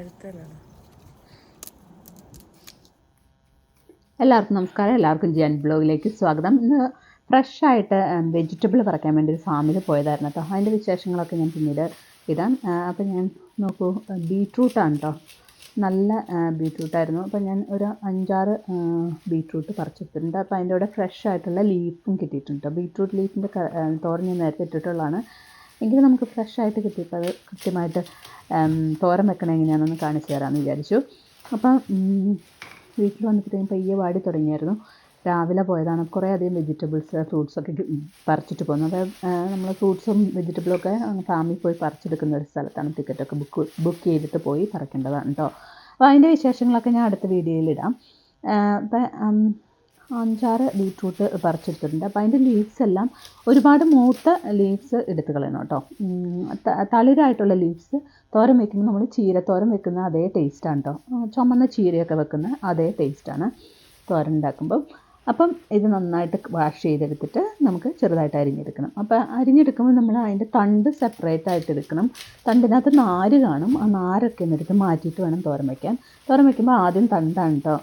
പഴുത്തലാണ് എല്ലാവർക്കും നമസ്കാരം. എല്ലാവർക്കും ജിയാൻ ബ്ലോഗിലേക്ക് സ്വാഗതം. ഇന്ന് ഫ്രഷായിട്ട് വെജിറ്റബിൾ പറിക്കാൻ വേണ്ടി ഒരു ഫാമിൽ പോയതായിരുന്നു കേട്ടോ അതിന്റെ വിശേഷങ്ങളൊക്കെ ഞാൻ പിന്നീട് ഇടാം. അപ്പോൾ ഞാൻ നോക്കൂ ബീട്രൂട്ടാണ് കേട്ടോ നല്ല ബീട്രൂട്ടായിരുന്നു അപ്പോൾ ഞാൻ ഒരു അഞ്ചാറ് ബീട്രൂട്ട് പറിച്ചെടുത്തിട്ടുണ്ട് അപ്പോൾ അതിന്റെ കൂടെ ഫ്രഷ് ആയിട്ടുള്ള ലീഫും കിട്ടിയിട്ടുണ്ട് കേട്ടോ ബീട്രൂട്ട് ലീഫിന്റെ തോരൻ ഞാൻ നേരത്തെ ഇട്ടിട്ടുള്ളതാണ്. എങ്കിലും നമുക്ക് ഫ്രഷ് ആയിട്ട് കിട്ടിയപ്പോൾ അത് കൃത്യമായിട്ട് തോരം തോരൻ വെക്കണത് എങ്ങനെയാണെന്ന് കാണിച്ചു തരാമെന്ന് വിചാരിച്ചു. അപ്പം വീട്ടിൽ വന്നപ്പോഴത്തേക്കും പയ്യെ വാടി തുടങ്ങിയായിരുന്നു. രാവിലെ പോയതാണ്. കുറേ അധികം വെജിറ്റബിൾസ് ഫ്രൂട്ട്സൊക്കെ പറിച്ചിട്ട് പോകുന്നത് നമ്മൾ ഫ്രൂട്ട്സും വെജിറ്റബിളും ഒക്കെ ഫാമിൽ പോയി പറിച്ചെടുക്കുന്ന ഒരു സ്ഥലത്താണ് ടിക്കറ്റൊക്കെ ബുക്ക് ബുക്ക് ചെയ്തിട്ട് പോയി പറിക്കേണ്ടതാണ് കേട്ടോ അപ്പോൾ അതിന്റെ വിശേഷങ്ങളൊക്കെ ഞാൻ അടുത്ത വീഡിയോയിലിടാം അപ്പം അഞ്ചാറ് ബീട്രൂട്ട് പറിച്ചെടുത്തിട്ടുണ്ട്. അപ്പോൾ അതിന്റെ ലീവ്സ് എല്ലാം ഒരുപാട് മൂത്ത ലീവ്സ് എടുത്ത് കളയണം കേട്ടോ. തളിരായിട്ടുള്ള ലീവ്സ് തോരൻ വെക്കുമ്പോൾ നമ്മൾ ചീരത്തോരൻ വെക്കുന്ന അതേ ടേസ്റ്റാണ് കേട്ടോ. ചുമന്ന ചീരയൊക്കെ വെക്കുന്ന അതേ ടേസ്റ്റാണ് തോരൻ ഉണ്ടാക്കുമ്പം. അപ്പം ഇത് നന്നായിട്ട് വാഷ് ചെയ്തെടുത്തിട്ട് നമുക്ക് ചെറുതായിട്ട് അരിഞ്ഞെടുക്കണം. അപ്പോൾ അരിഞ്ഞെടുക്കുമ്പോൾ നമ്മൾ അതിന്റെ തണ്ട് സെപ്പറേറ്റ് ആയിട്ട് എടുക്കണം. തണ്ടിനകത്ത് നാര് കാണും. ആ നാരൊക്കെ എന്നെടുത്ത് മാറ്റിയിട്ട് വേണം തോരം വയ്ക്കാൻ തോരം വയ്ക്കുമ്പോൾ ആദ്യം തണ്ടാണ് കേട്ടോ.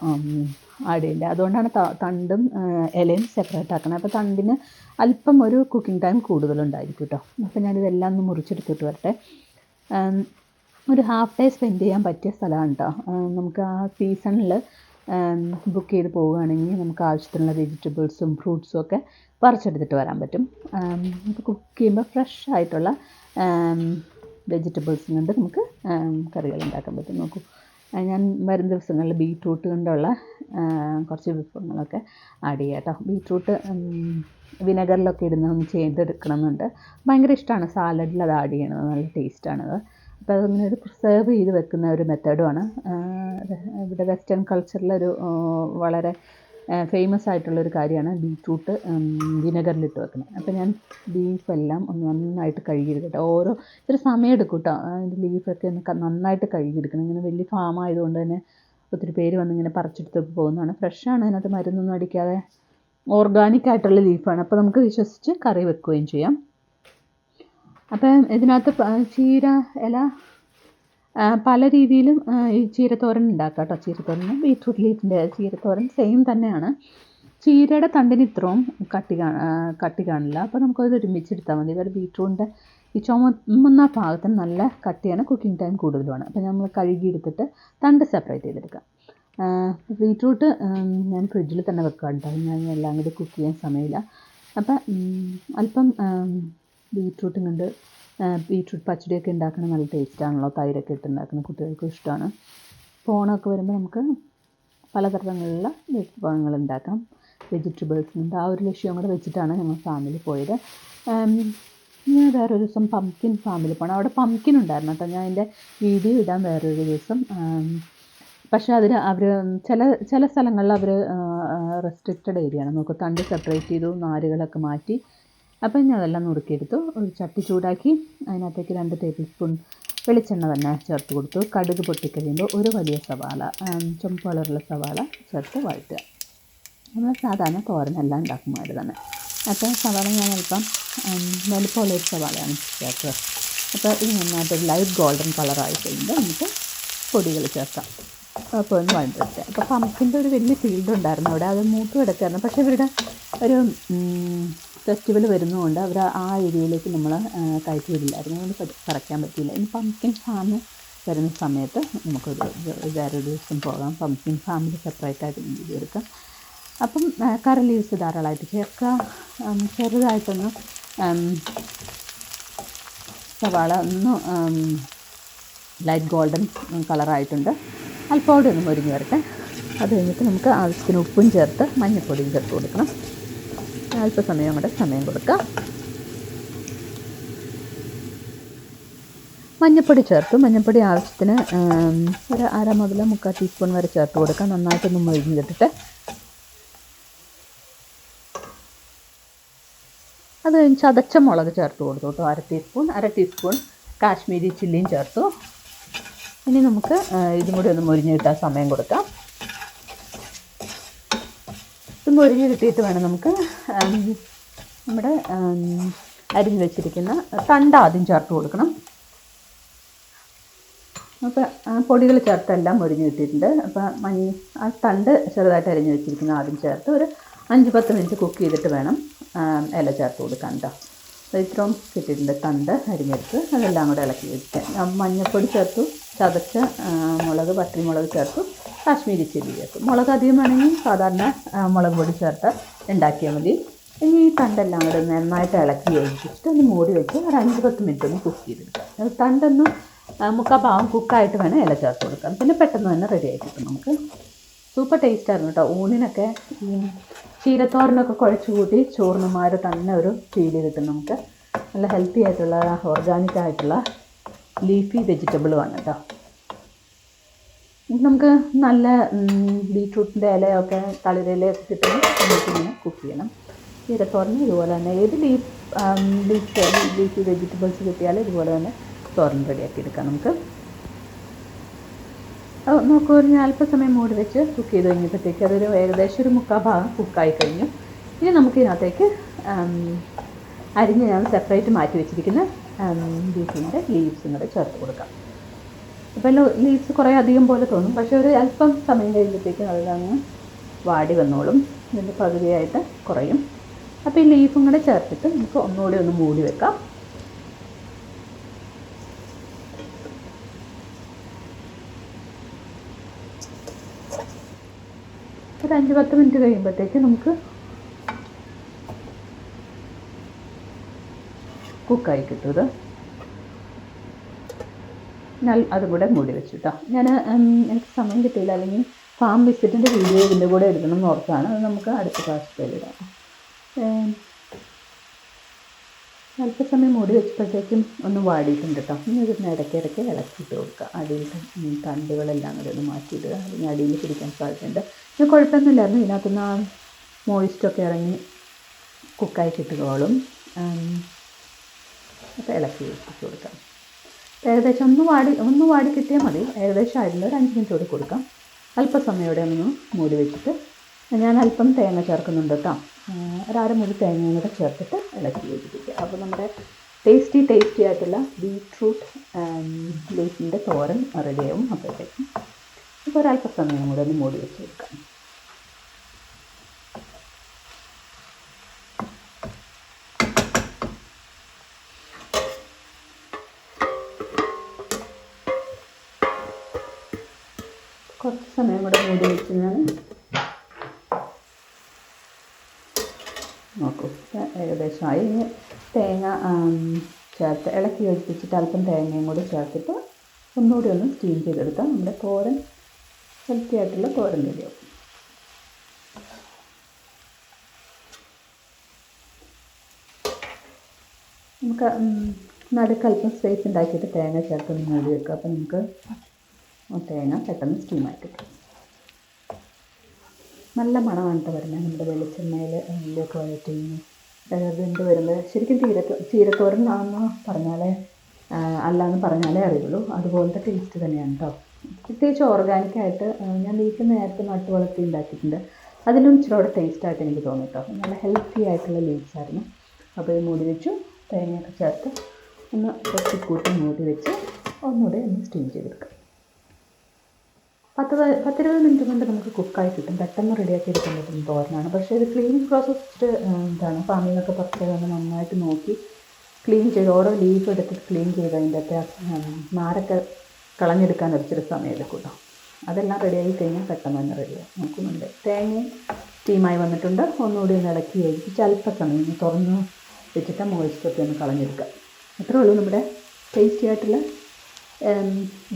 ചെയ്യേണ്ടത് അതുകൊണ്ടാണ് തണ്ടും ഇലയും സെപ്പറേറ്റ് ആക്കുന്നത് അപ്പോൾ തണ്ടിന് അല്പം ഒരു കുക്കിംഗ് ടൈം കൂടുതലുണ്ടായിരിക്കും കേട്ടോ അപ്പോൾ ഞാനിതെല്ലാം ഒന്ന് മുറിച്ചെടുത്തിട്ട് വരട്ടെ. ഒരു ഹാഫ് ഡേ സ്പെൻഡ് ചെയ്യാൻ പറ്റിയ സ്ഥലമാണ് കേട്ടോ നമുക്ക് ആ സീസണിൽ ബുക്ക് ചെയ്ത് പോവുകയാണെങ്കിൽ നമുക്ക് ആവശ്യത്തിനുള്ള വെജിറ്റബിൾസും ഫ്രൂട്ട്സും ഒക്കെ പറിച്ചെടുത്തിട്ട് വരാൻ പറ്റും. നമുക്ക് കുക്ക് ചെയ്യുമ്പോൾ ഫ്രഷ് ആയിട്ടുള്ള വെജിറ്റബിൾസും കൊണ്ട് നമുക്ക് കറികൾ ഉണ്ടാക്കാൻ പറ്റും. നോക്കൂ. ഞാൻ വരും ദിവസങ്ങളിൽ ബീട്രൂട്ട് കൊണ്ടുള്ള കുറച്ച് വിഭവങ്ങളൊക്കെ ആഡ് ചെയ്യാം കേട്ടോ. ബീട്രൂട്ട് വിനെഗറിലൊക്കെ ഇടുന്ന ഒന്ന് ചെയ്തെടുക്കണമെന്നുണ്ട്. ഭയങ്കര ഇഷ്ടമാണ്. സാലഡിൽ അത് ആഡ് ചെയ്യണത് നല്ല ടേസ്റ്റാണത് അപ്പോൾ അതങ്ങനെ ഒരു പ്രിസേർവ് ചെയ്ത് വെക്കുന്ന ഒരു മെത്തേഡുമാണ് ഇവിടെ വെസ്റ്റേൺ കൾച്ചറിലൊരു വളരെ ഫേമസ് ആയിട്ടുള്ളൊരു കാര്യമാണ് ബീറ്റ്റൂട്ട് വിനെഗറിലിട്ട് വെക്കുന്നത്. അപ്പോൾ ഞാൻ ബീഫെല്ലാം ഒന്ന് നന്നായിട്ട് കഴുകിയെടുക്കട്ടെ. ഓരോ ഇത്തിരി സമയം എടുക്കും കേട്ടോ അതിന്റെ ലീഫൊക്കെ ഒന്ന് നന്നായിട്ട് കഴുകിയെടുക്കണം. ഇങ്ങനെ വലിയ ഫാം ആയതുകൊണ്ട് തന്നെ ഒത്തിരി പേര് വന്ന് ഇങ്ങനെ പറിച്ചെടുത്ത് പോകുന്നതാണ്. ഫ്രഷാണ് അതിനകത്ത് മരുന്നൊന്നും അടിക്കാതെ ഓർഗാനിക് ആയിട്ടുള്ള ലീഫാണ് അപ്പോൾ നമുക്ക് വിശ്വസിച്ച് കറി വെക്കുകയും ചെയ്യാം. അപ്പം ഇതിനകത്ത് ചീര ഇല പല രീതിയിലും ഈ ചീരത്തോരൻ ഉണ്ടാക്കാം കേട്ടോ. ചീരത്തോരന് ബീറ്റ്റൂട്ട് ലീഫിന്റെ ചീരത്തോരൻ സെയിം തന്നെയാണ്. ചീരയുടെ തണ്ടിന് ഇത്രയും കട്ടി കട്ടി കാണില്ല. അപ്പോൾ നമുക്കത് ഒരുമിച്ചെടുത്താൽ മതി. വേറെ ബീറ്റ്റൂട്ടിന്റെ ഈ ചുമന്ന ഭാഗത്തിന് നല്ല കട്ടിയാണ് കുക്കിംഗ് ടൈം കൂടുതലുമാണ്. അപ്പോൾ നമ്മൾ കഴുകിയെടുത്തിട്ട് തണ്ട് സെപ്പറേറ്റ് ചെയ്തെടുക്കാം. ബീറ്റ്റൂട്ട് ഞാൻ ഫ്രിഡ്ജിൽ തന്നെ വെക്കാം കേട്ടോ. ഞാൻ എല്ലാം കൂടി കുക്ക് ചെയ്യാൻ സമയമില്ല. അപ്പം അല്പം ബീറ്റ്റൂട്ടും കൊണ്ട് ബീറ്റ്റൂട്ട് പച്ചടിയൊക്കെ ഉണ്ടാക്കുന്നത് നല്ല ടേസ്റ്റാണല്ലോ തൈരൊക്കെ ഇട്ട് ഉണ്ടാക്കുന്ന കുട്ടികൾക്കും ഇഷ്ടമാണ് ഓണമൊക്കെ വരുമ്പോൾ നമുക്ക് പലതരത്തിലുള്ള വിഭവങ്ങൾ ഉണ്ടാക്കാം. വെജിറ്റബിൾസ് ഉണ്ട്. ആ ഒരു ലക്ഷ്യം കൂടെ വെച്ചിട്ടാണ് ഞങ്ങൾ ഫാമിലി പോയത്. ഞാൻ വേറൊരു ദിവസം പംകിൻ ഫാമിൽ പോകണം അവിടെ പംകിൻ ഉണ്ടായിരുന്നു കേട്ടോ. ഞാൻ എന്റെ വീഡിയോ ഇടാൻ വേറൊരു ദിവസം. പക്ഷേ അതിൽ അവർ ചില ചില സ്ഥലങ്ങളിൽ അവർ റെസ്ട്രിക്റ്റഡ് ഏരിയയാണ് നമുക്ക് തണ്ട് സെപ്പറേറ്റ് ചെയ്തു നാരുകളൊക്കെ മാറ്റി. അപ്പം ഞാൻ അതെല്ലാം നുറുക്കിയെടുത്തു. ഒരു ചട്ടി ചൂടാക്കി അതിനകത്തേക്ക് രണ്ട് ടേബിൾ സ്പൂൺ വെളിച്ചെണ്ണ തന്നെ ചേർത്ത് കൊടുത്തു. കടുക് പൊട്ടിക്കഴിയുമ്പോൾ ഒരു വലിയ സവാള ചുമപ്പ് കളറുള്ള സവാള ചേർത്ത് വഴറ്റുക. നമ്മൾ സാധാരണ തോരനെല്ലാം ഉണ്ടാക്കുമ്പോൾ തന്നെ. അപ്പോൾ സവാള ഞാൻ അല്പം വലുപ്പമുള്ള ഒരു സവാളയാണ് ചേർത്തത്. അപ്പോൾ ഇത് നന്നായിട്ട് ലൈറ്റ് ഗോൾഡൻ കളറായി കഴിയുമ്പോൾ നമുക്ക് പൊടികൾ ചേർക്കാം. അപ്പോൾ ഒന്ന് വഴറ്റിട്ട് അപ്പോൾ പമ്പിന്റെ ഒരു വലിയ ഫീൽഡ് ഉണ്ടായിരുന്നു അവിടെ. അത് മൂത്ത് കിടക്കായിരുന്നു പക്ഷേ ഇവരുടെ ഒരു ഫെസ്റ്റിവൽ വരുന്നതുകൊണ്ട് അവർ ആ ഏരിയയിലേക്ക് നമ്മൾ കയറ്റി വിടില്ലായിരുന്നു. അതുകൊണ്ട് പറിക്കാൻ പറ്റിയില്ല. ഇനി പംകിൻ ഫാം വരുന്ന സമയത്ത് നമുക്കൊരു ഇത് വേറൊരു ദിവസം പോകാം. പംകിൻ ഫാമിൽ സെപ്പറേറ്റ് ആയിട്ട് വീഡിയോ എടുക്കാം. അപ്പം കറ ലീവ്സ് ധാരാളമായിട്ട് ചേർക്കുക ചെറുതായിട്ടൊന്ന് സവാള ഒന്ന് ലൈറ്റ് ഗോൾഡൻ കളറായിട്ടുണ്ട് അല്പം ഒന്ന് മുരിഞ്ഞ് വരട്ടെ. അത് കഴിഞ്ഞിട്ട് നമുക്ക് ആവശ്യത്തിന് ഉപ്പും ചേർത്ത് മഞ്ഞൾപ്പൊടിയും ചേർത്ത് കൊടുക്കണം. അല്പസമയം കൂടെ സമയം കൊടുക്കാം. മഞ്ഞൾപ്പൊടി ചേർത്ത്. മഞ്ഞൾപ്പൊടി ആവശ്യത്തിന് ഒരു അര മുതൽ മുക്കാൽ ടീസ്പൂൺ വരെ ചേർത്ത് കൊടുക്കാം. നന്നായിട്ടൊന്ന് മുരിഞ്ഞ് കിട്ടിട്ട് അത് കഴിഞ്ഞ് ചതച്ച മുളക് ചേർത്ത് കൊടുത്തു കേട്ടോ. അര ടീസ്പൂൺ അര ടീസ്പൂൺ കാശ്മീരി ചില്ലിയും ചേർത്തു. ഇനി നമുക്ക് ഇതും കൂടി ഒന്ന് മുരിഞ്ഞ് കിട്ടാൻ സമയം കൊടുക്കാം ഇത് മുരിഞ്ഞ് കിട്ടിയിട്ട് വേണം നമുക്ക് നമ്മുടെ അരിഞ്ഞ് വെച്ചിരിക്കുന്ന തണ്ട ആദ്യം ചേർത്ത് കൊടുക്കണം. അപ്പോൾ ആ പൊടികൾ ചേർത്തെല്ലാം മുരിഞ്ഞ് കിട്ടിയിട്ടുണ്ട് അപ്പോൾ മഞ്ഞ ആ തണ്ട് ചെറുതായിട്ട് അരിഞ്ഞ് വെച്ചിരിക്കുന്ന ആദ്യം ചേർത്ത് ഒരു അഞ്ച് പത്ത് മിനിറ്റ് കുക്ക് ചെയ്തിട്ട് വേണം ഇല ചേർത്ത് കൊടുക്കാൻ കേട്ടോ അപ്പോൾ ഇത്രയും കിട്ടിയിട്ടുണ്ട് തണ്ട് അരിഞ്ഞെടുത്ത് അതെല്ലാം കൂടെ ഇളക്കി വെച്ചിട്ട് മഞ്ഞൾപ്പൊടി ചേർത്തു. ചതച്ച മുളക് പച്ചമുളക് ചേർത്തു കാശ്മീരി ചില്ലി ചേർത്തു. മുളക് അധികം വേണമെങ്കിൽ സാധാരണ മുളക് പൊടി ചേർത്ത് ഉണ്ടാക്കിയാൽ മതി. ഇനി ഈ തണ്ടെല്ലാം കൂടെ നന്നായിട്ട് ഇളക്കി യോജിപ്പിച്ചിട്ട് ഒന്ന് മൂടി വെച്ച് ഒരു അഞ്ച് പത്ത് മിനിറ്റ് ഒന്ന് കുക്ക് ചെയ്തെടുക്കുക അത് തണ്ടൊന്ന് മുക്കാ ഭാഗം കുക്കായിട്ട് വേണം ഇല ചേർത്ത് കൊടുക്കാം പിന്നെ പെട്ടെന്ന് തന്നെ റെഡി ആയി കിട്ടും നമുക്ക്. സൂപ്പർ ടേസ്റ്റ് ആയിരുന്നു കേട്ടോ. ഊണിനൊക്കെ ഈ ചീരത്തോരനൊക്കെ കുഴച്ച് കൂട്ടി ചോറിനുമാർ തന്നെ ഒരു ഫീൽ കിട്ടും നമുക്ക്. നല്ല ഹെൽത്തി ആയിട്ടുള്ള ഓർഗാനിക് ആയിട്ടുള്ള ലീഫി വെജിറ്റബിളുമാണ് കേട്ടോ നമുക്ക് നല്ല ബീട്രൂട്ടിന്റെ ഇലയൊക്കെ തളിരയിലൊക്കെ കിട്ടുമ്പോൾ നമുക്ക് ഇങ്ങനെ കുക്ക് ചെയ്യണം. ചീരത്തോരന് ഇതുപോലെ തന്നെ ഏത് ലീഫ് ലീഫ് ലീഫി വെജിറ്റബിൾസ് കിട്ടിയാലും ഇതുപോലെ തന്നെ തോരൻ റെഡിയാക്കി എടുക്കാം നമുക്ക്. നോക്കൂ ഒരു അല്പസമയം മൂടി വെച്ച് കുക്ക് ചെയ്ത് കഴിഞ്ഞപ്പോഴത്തേക്ക് അതൊരു ഏകദേശം ഒരു മുക്കാൽ ഭാഗം കുക്കായി കഴിഞ്ഞു. ഇനി നമുക്ക് ഇതിനകത്തേക്ക് ആം, അരിഞ്ഞ് ഞാൻ സെപ്പറേറ്റ് മാറ്റി വെച്ചിരിക്കുന്ന ബീഫിന്റെ ലീവ്സും കൂടെ ചേർത്ത് കൊടുക്കാം. ഇപ്പം ലീവ്സ് കുറേ അധികം പോലെ തോന്നും. പക്ഷേ ഒരു അല്പം സമയം കഴിയുമ്പോഴത്തേക്കും അതിലങ്ങ് വാടി വന്നോളും. ഇതിന്റെ പകുതിയായിട്ട് കുറയും. അപ്പോൾ ഈ ലീഫും കൂടെ ചേർത്തിട്ട് നമുക്ക് ഒന്നുകൂടി ഒന്ന് മൂടി വെക്കാം. ഒരു അഞ്ച് പത്ത് മിനിറ്റ് കഴിയുമ്പോഴത്തേക്ക് നമുക്ക് കുക്കായി കിട്ടും നൽ അതും കൂടെ മൂടി വെച്ചു കേട്ടോ ഞാൻ എനിക്ക് സമയം കിട്ടിയില്ല. അല്ലെങ്കിൽ ഫാം വിസിറ്റിന്റെ വീഡിയോ ഇതിന്റെ കൂടെ എടുക്കണം എന്ന് ഓർത്താണ്. അത് നമുക്ക് അടുത്ത ഏം, അല്പസമയം മൂടി വെച്ചപ്പോഴത്തേക്കും ഒന്ന് വാടിയിട്ടുണ്ട് കേട്ടോ ഇനി ഇതിന് ഇടയ്ക്ക് ഇടയ്ക്ക് ഇളക്കിയിട്ട് കൊടുക്കുക അടിയിൽ തണ്ടുകളെല്ലാം കൂടെ ഒന്ന് മാറ്റിയിടുക അല്ലെങ്കിൽ അടിയിൽ പിടിക്കാൻ സാധ്യതയുണ്ട്. പിന്നെ കുഴപ്പമൊന്നുമില്ലായിരുന്നു. ഇതിനകത്തുനിന്ന് ആ മോയിസ്റ്റൊക്കെ ഇറങ്ങി കുക്കായി കിട്ടുകയോളും അപ്പോൾ ഇളക്കി വെച്ചിട്ട് കൊടുക്കാം. ഏകദേശം ഒന്ന് വാടി ഒന്ന് വാടി കിട്ടിയാൽ മതി. ഏകദേശം ആയിട്ടില്ല ഒരു അഞ്ച് മിനിറ്റ് കൂടി കൊടുക്കാം. അല്പസമയോടെ ഒന്ന് മൂടി വെച്ചിട്ട് ഞാൻ അല്പം തേങ്ങ ചേർക്കുന്നുണ്ട് കേട്ടോ. ഒരു അരമുറി തേങ്ങയും കൂടെ ചേർത്തിട്ട് ഇളക്കി വെച്ചിരിക്കുക അപ്പോൾ നമ്മുടെ ടേസ്റ്റി ടേസ്റ്റി ആയിട്ടുള്ള ബീട്രൂട്ട് ലീഫിന്റെ തോരൻ റെഡിയാവും അപ്പോഴത്തേക്കും. അപ്പോൾ ഒരല്പസമയം കൂടെ ഒന്ന് മൂടി വെച്ച് കൊടുക്കാം. കുറച്ച് സമയം കൂടെ മൂടി വെച്ച് ഞാൻ നോക്കൂ. ഏകദേശമായി. ഇനി തേങ്ങ ചേർത്ത് ഇളക്കി യോജിപ്പിച്ചിട്ട് അല്പം തേങ്ങയും കൂടി ചേർത്തിട്ട് ഒന്നുകൂടി ഒന്ന് സ്റ്റീം ചെയ്തെടുത്താൽ നമ്മുടെ തോരൻ ഹെൽത്തി ആയിട്ടുള്ള തോരൻ റെഡിയാവും നമുക്ക് നടുക്കൽപ്പം സ്പേസ് ഉണ്ടാക്കിയിട്ട് തേങ്ങ ചേർത്ത് മൂടി വെക്കുക അപ്പോൾ നമുക്ക് തേങ്ങ പെട്ടെന്ന് സ്റ്റീമായി കിട്ടും. നല്ല മണമാണ് വരുന്നത്. നമ്മുടെ വെളിച്ചെണ്ണയിൽ അതിലൊക്കെ വഴറ്റി വെന്ത് വരുമ്പോൾ ശരിക്കും ചീര ചീരത്തോരനാണെന്ന് പറഞ്ഞാലേ അല്ല അല്ലാന്ന് പറഞ്ഞാലേ അറിയുള്ളൂ. അതുപോലത്തെ ടേസ്റ്റ് തന്നെയാണ് കേട്ടോ പ്രത്യേകിച്ച് ഓർഗാനിക്കായിട്ട് ഞാൻ വീട്ടിൽ നേരത്തെ നട്ട് വളർത്തി ഉണ്ടാക്കിയിട്ടുണ്ട്. അതിലും ഇച്ചിരി കൂടെ ടേസ്റ്റായിട്ട് എനിക്ക് തോന്നി കേട്ടോ നല്ല ഹെൽത്തി ആയിട്ടുള്ള ലീവ്സ് ആയിരുന്നു. അപ്പോൾ ഇത് മൂടി വെച്ചു. തേങ്ങയൊക്കെ ചേർത്ത് ഒന്ന് കുറച്ച് കൂട്ടി മൂടി വെച്ച് ഒന്നുകൂടെ ഒന്ന് സ്റ്റീം ചെയ്തെടുക്കാം. പത്ത് പത്തിരുപത് മിനിറ്റ് കൊണ്ട് നമുക്ക് കുക്കായി കിട്ടും. പെട്ടെന്ന് റെഡിയാക്കി എടുക്കാൻ പറ്റുന്ന തോരനാണ്. പക്ഷേ ഇത് ക്ലീനിങ് പ്രോസസ്സ് എന്താണ് ഫാമിൽ പറിച്ച് നന്നായിട്ട് നോക്കി ക്ലീൻ ചെയ്ത് ഓരോ ലീഫ് എടുത്തിട്ട് ക്ലീൻ ചെയ്ത് അതിന്റെ അകത്തെ നാരൊക്കെ കളഞ്ഞെടുക്കാൻ ഒരിച്ചിരി സമയം എടുക്കും കേട്ടോ. അതെല്ലാം റെഡിയായി കഴിഞ്ഞാൽ പെട്ടെന്ന് തന്നെ റെഡിയാവും നോക്കുന്നുണ്ട്. തേങ്ങയും സ്റ്റീമായി വന്നിട്ടുണ്ട്. ഒന്നുകൂടി ഒന്ന് ഇളക്കി യോജിപ്പിച്ച് അല്പസമയം തുറന്ന് വെച്ചിട്ട് മോയിസ്റ്റൊക്കെ ഒന്ന് കളഞ്ഞെടുക്കുക. അത്രേ ഉള്ളൂ നമ്മുടെ ടേസ്റ്റി ആയിട്ടുള്ള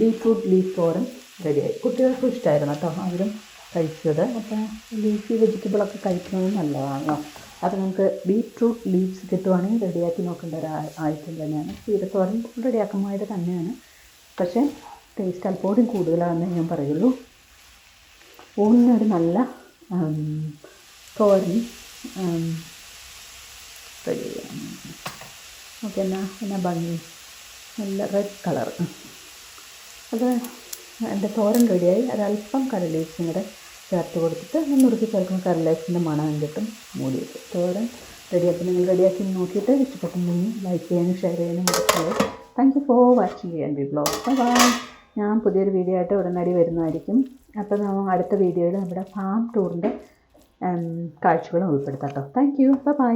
ബീറ്റ്റൂട്ട് ലീഫ് തോരൻ. റെഡിയായി. കുട്ടികൾക്കും ഇഷ്ടമായിരുന്നു കേട്ടോ അവരും കഴിച്ചത്. അപ്പോൾ ലീഫി വെജിറ്റബിളൊക്കെ കഴിക്കുന്നത് നല്ലതാണല്ലോ. അപ്പോൾ നമുക്ക് ബീറ്റ്റൂട്ട് ലീവ്സ് കിട്ടുവാണെങ്കിൽ റെഡിയാക്കി നോക്കേണ്ട ഒരു ആയിട്ടും തന്നെയാണ്. ചീരത്തോരൻ റെഡിയാക്കുമായിട്ട് തന്നെയാണ്. പക്ഷേ ടേസ്റ്റ് അല്പോടും കൂടുതലാണെന്ന് ഞാൻ പറയുള്ളൂ. ഊണിനൊരു നല്ല തോരൻ റെഡി ഓക്കെ എന്നാ എന്നാ ഭംഗി. നല്ല റെഡ് കളർ അത് എന്റെ തോരൻ റെഡിയായി. ഒരല്പം കടലേസും കൂടെ ചേർത്ത് കൊടുത്തിട്ട് നുറുക്കി ചേർക്കുമ്പോൾ കടലേസിന്റെ മണം കിട്ടും മൂടി വെക്കും തോരൻ റെഡിയാക്കി നിങ്ങൾ റെഡിയാക്കി നോക്കിയിട്ട് ഇഷ്ടപ്പെട്ടുണ്ടെങ്കിൽ ലൈക്ക് ചെയ്യാനും ഷെയർ ചെയ്യാനും മറക്കരുത് താങ്ക് യു ഫോർ വാച്ചിങ് ചെയ്യാൻ ബി ബ്ലോഗ് ബൈ ഞാൻ പുതിയൊരു വീഡിയോ ആയിട്ട് ഉടനടി വരുന്നതായിരിക്കും. അപ്പോൾ നമ്മൾ അടുത്ത വീഡിയോയിൽ നമ്മുടെ ഫാം ടൂറിന്റെ കാഴ്ചകളും ഉൾപ്പെടുത്താം കേട്ടോ താങ്ക് യു ബൈ